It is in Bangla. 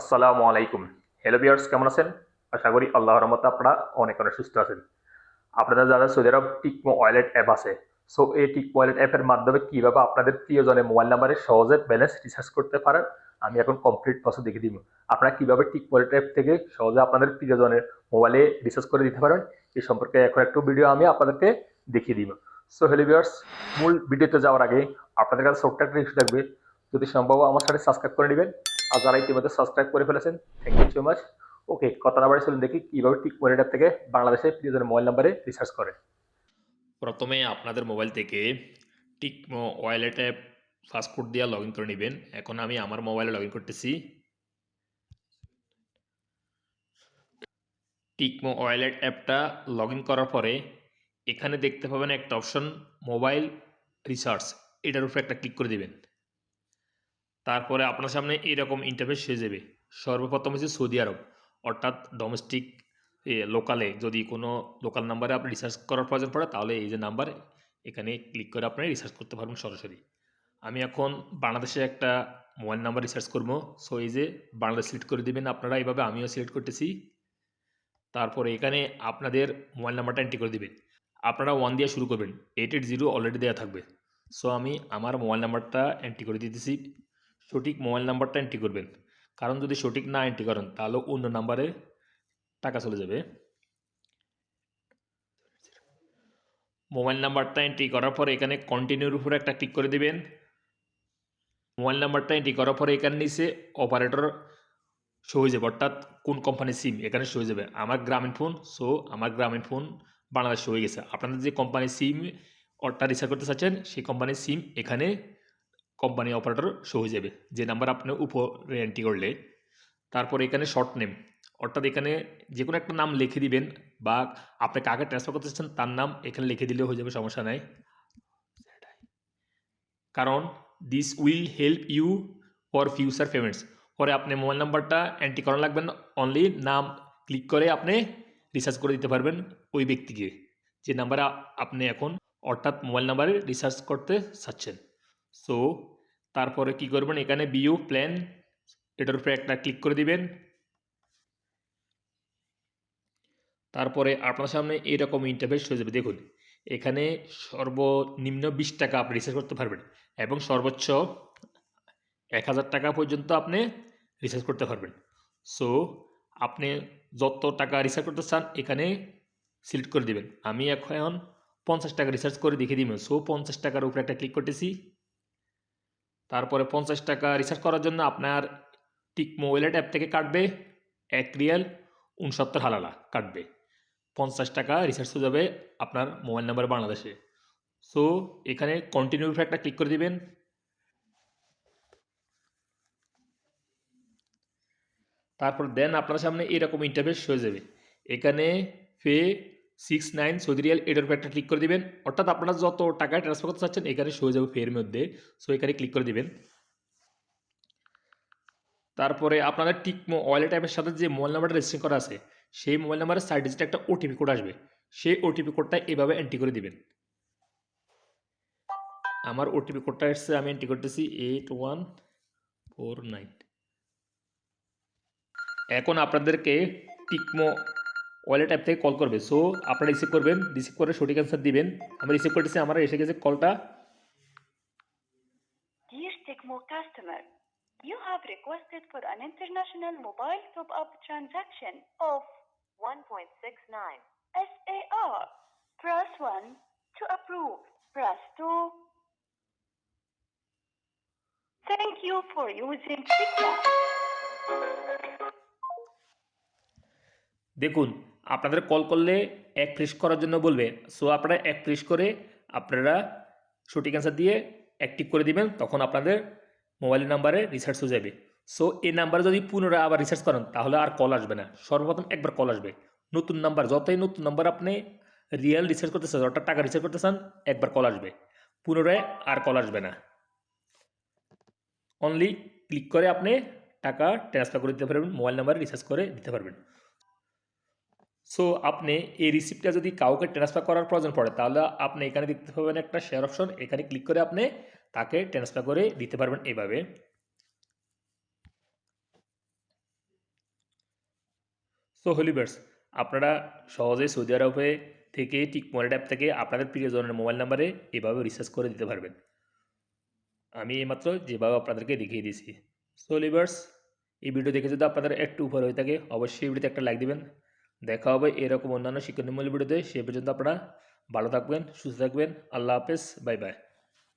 আসসালামু আলাইকুম। হ্যালো বিয়ার্স কেমন আছেন? আশা করি আল্লাহর রহমতে আপনারা অনেক অনেক সুস্থ আছেন। আপনাদের যারা Saudi Arab Tikmo wallet app আছে। সো এই টিকমো ওয়ালেট অ্যাপের মাধ্যমে কীভাবে আপনাদের প্রিয়জনের মোবাইল নাম্বারে সহজে ব্যালেন্স রিচার্জ করতে পারেন, আমি এখন কমপ্লিট প্রসেস দেখে দিব। আপনারা কীভাবে টিক ওয়ালেট অ্যাপ থেকে সহজে আপনাদের প্রিয়জনের মোবাইলে রিচার্জ করে দিতে পারেন এই সম্পর্কে এখন একটু ভিডিও আমি আপনাদেরকে দেখিয়ে দিব। সো হ্যালো বিয়ার্স মূল ভিডিওতে যাওয়ার আগে আপনাদের কাছে ছোট্ট একটা রিকোয়েস্ট থাকবে। যদি সম্ভব আমার সাথে সাবস্ক্রাইব করে নেবেন। আর যারা ইতিমধ্যে সাবস্ক্রাইব করে ফেলেছেন thank you so much okay কথা না বাড়ি চলুন দেখি কীভাবে টিক ওয়ালেট থেকে বাংলাদেশে প্রিয়জনের মোবাইল নাম্বারে রিচার্জ করে। প্রথমে আপনাদের মোবাইল থেকে Tikmo wallet app fast food দিয়ে লগ ইন করে নেবেন। এখন আমি আমার মোবাইলে লগ ইন করতেছি। টিকমো ওয়ালেট অ্যাপটা লগ ইন করার পরে এখানে দেখতে পাবেন একটা অপশন মোবাইল রিচার্জ এটার উপরে একটা ক্লিক করে দিবেন। তারপরে আপনার সামনে এরকম ইন্টারফেস হয়ে যাবে। সর্বপ্রথম হচ্ছে সৌদি আরব। অর্থাৎ ডোমেস্টিক লোকালে যদি কোনো লোকাল নাম্বারে আপনি রিচার্জ করার প্রয়োজন পড়ে, তাহলে এই যে নাম্বার এখানে ক্লিক করে আপনি রিচার্জ করতে পারবেন সরাসরি। আমি এখন বাংলাদেশে একটা মোবাইল নাম্বার রিচার্জ করব। সো এই যে বাংলাদেশ সিলেক্ট করে দিবেন আপনারা, এইভাবে আমিও সিলেক্ট করতেছি। তারপরে এখানে আপনাদের মোবাইল নাম্বারটা এন্ট্রি করে দিবেন। আপনারা ওয়ান দিয়ে শুরু করবেন। এইট এইট জিরো অলরেডি দেওয়া থাকবে। সো আমি আমার মোবাইল নাম্বারটা এন্ট্রি করে দিতেছি। সঠিক মোবাইল নাম্বারটা এন্ট্রি করবেন। কারণ যদি সঠিক না এন্ট্রি করেন, তাহলে অন্য নাম্বারে টাকা চলে যাবে। মোবাইল নাম্বারটা এন্ট্রি করার পরে এখানে কন্টিনিউর উপরে একটা ক্লিক করে দিবেন। মোবাইল নাম্বারটা এন্ট্রি করার পরে এখানে নিচে অপারেটর শো হয়ে যাবে, অর্থাৎ কোন কোম্পানির সিম এখানে শো হয়ে যাবে। আমার গ্রামীণ ফোন সো আমার গ্রামীণ ফোন বাংলাদেশ হয়ে গেছে। আপনাদের যে কোম্পানির সিম অর্থাৎ রিচার্জ করতে চাচ্ছেন, সেই কোম্পানির সিম এখানে কোম্পানি অপারেটর শো হয়ে যাবে। যে নাম্বার আপনি উপরে এন্ট্রি করলে, তারপর এখানে শর্ট নেম অর্থাৎ এখানে যে কোনো একটা নাম লিখে দিবেন বা আপনি কাকে ট্রান্সফার করতে চাচ্ছেন, তার নাম এখানে লিখে দিলেও হয়ে যাবে, সমস্যা নাই। কারণ this will help you for future payments পরে আপনি মোবাইল নাম্বারটা এন্ট্রি করা লাগবেন অনলি নাম ক্লিক করে আপনি রিচার্জ করে দিতে পারবেন ওই ব্যক্তিকে। যে নাম্বারে আপনি এখন অর্থাৎ মোবাইল নাম্বারে রিচার্জ করতে চাচ্ছেন। সো তারপরে কি করবেন? এখানে বিউ প্ল্যান এটার উপরে একটা ক্লিক করে দিবেন। তারপরে আপনার সামনে এরকম ইন্টারফেস হয়ে যাবে। দেখুন, এখানে সর্বনিম্ন বিশ টাকা আপনি রিচার্জ করতে পারবেন এবং সর্বোচ্চ এক হাজার টাকা পর্যন্ত আপনি রিচার্জ করতে পারবেন। সো আপনি যত টাকা রিচার্জ করতে চান, এখানে সিলেক্ট করে দিবেন। আমি এখন পঞ্চাশ টাকা রিচার্জ করে দেখিয়ে দিবেন সো পঞ্চাশ টাকার উপরে একটা ক্লিক করতেছি। তারপরে পঞ্চাশ টাকা রিচার্জ করার জন্য আপনার টিক মোবাইলের অ্যাপ থেকে কাটবে, এক রিয়াল উনসত্তর হালালা কাটবে। পঞ্চাশ টাকা রিচার্জ হয়ে যাবে আপনার মোবাইল নাম্বার বাংলাদেশে। সো এখানে কন্টিনিউ একটা ক্লিক করে দিবেন। তারপর দেন আপনার সামনে এরকম ইন্টারফেস হয়ে যাবে। এখানে ফে সিক্স নাইন সৌদি রিয়াল এটার উপর একটা ক্লিক করে দিবেন। অর্থাৎ আপনারা যত টাকা ট্রান্সফার করতে চাচ্ছেন, এখানে হয়ে যাবে ফের মধ্যে। সো এখানে ক্লিক করে দিবেন। তারপরে আপনাদের টিক ওয়ালেট অ্যাপের সাথে যে মোবাইল নাম্বারটা রেজিস্ট্রেশন করা আছে, সেই মোবাইল নাম্বারের সাইড ডিজিটে একটা ওটিপি কোড আসবে। সেই ওটিপি কোডটা এভাবে এন্ট্রি করে দিবেন। আমার ওটিপি কোডটা এসছে, আমি এন্ট্রি করতেছি এইট ওয়ান ফোর নাইন এখন আপনাদেরকে টিকমো ওয়ালেট অ্যাপ থেকে কল করবে সো আপনারা রিসিভ করবেন রিসিভ করে সঠিক অ্যান্সার দিবেন আমি রিসিভ করতেছি আমার এসে গেছে কলটা Dear Tecmo customer, you have requested for an international mobile top-up transaction of 1.69 SAR. Press 1 to approve. Press 2. Thank you for using Tecmo. দেখুন আপনাদের কল করলে এক প্রেস করার জন্য বলবে। সো আপনারা এক প্রেস করে আপনারা সঠিক অ্যান্সার দিয়ে অ্যাক্টিভ করে দিবেন, তখন আপনাদের মোবাইল নাম্বারে রিচার্জ হয়ে যাবে। সো এই নাম্বারে যদি পুনরায় আবার রিচার্জ করেন, তাহলে আর কল আসবে না। সর্বপ্রথম একবার কল আসবে। নতুন নাম্বার যতই নতুন নাম্বার আপনি রিয়েল রিচার্জ করতে চান, অর্থাৎ টাকা রিচার্জ করতে চান, একবার কল আসবে। পুনরায় আর কল আসবে না। অনলি ক্লিক করে আপনি টাকা ট্রান্সফার করে দিতে পারবেন মোবাইল নাম্বারে রিচার্জ করে দিতে পারবেন। সো আপনি এই রিসিপ্টটা যদি কাউকে ট্রান্সফার করার প্রয়োজন পড়ে, তাহলে আপনি এখানে দেখতে পাবেন একটা শেয়ার অপশন এখানে ক্লিক করে আপনি তাকে ট্রান্সফার করে দিতে পারবেন এইভাবে সো হলিবার্স আপনারা সহজেই সৌদি আরবে থেকে টিক ওয়ালেট অ্যাপ থেকে আপনাদের প্রিয়জনের মোবাইল নাম্বারে এভাবে রিচার্জ করে দিতে পারবেন। আমি এইমাত্র যেভাবে আপনাদেরকে দেখিয়ে দিয়েছি। সো লিভার্স এই ভিডিও দেখে যদি আপনাদের একটু উপর হয়ে থাকে, অবশ্যই ভিডিওতে একটা লাইক দিবেন। দেখা হবে এরকম অন্যান্য শিক্ষণীমূল্য ভিডিওতে সে পর্যন্ত আপনারা ভালো থাকবেন, সুস্থ থাকবেন। আল্লাহ হাফেজ, বাই বাই।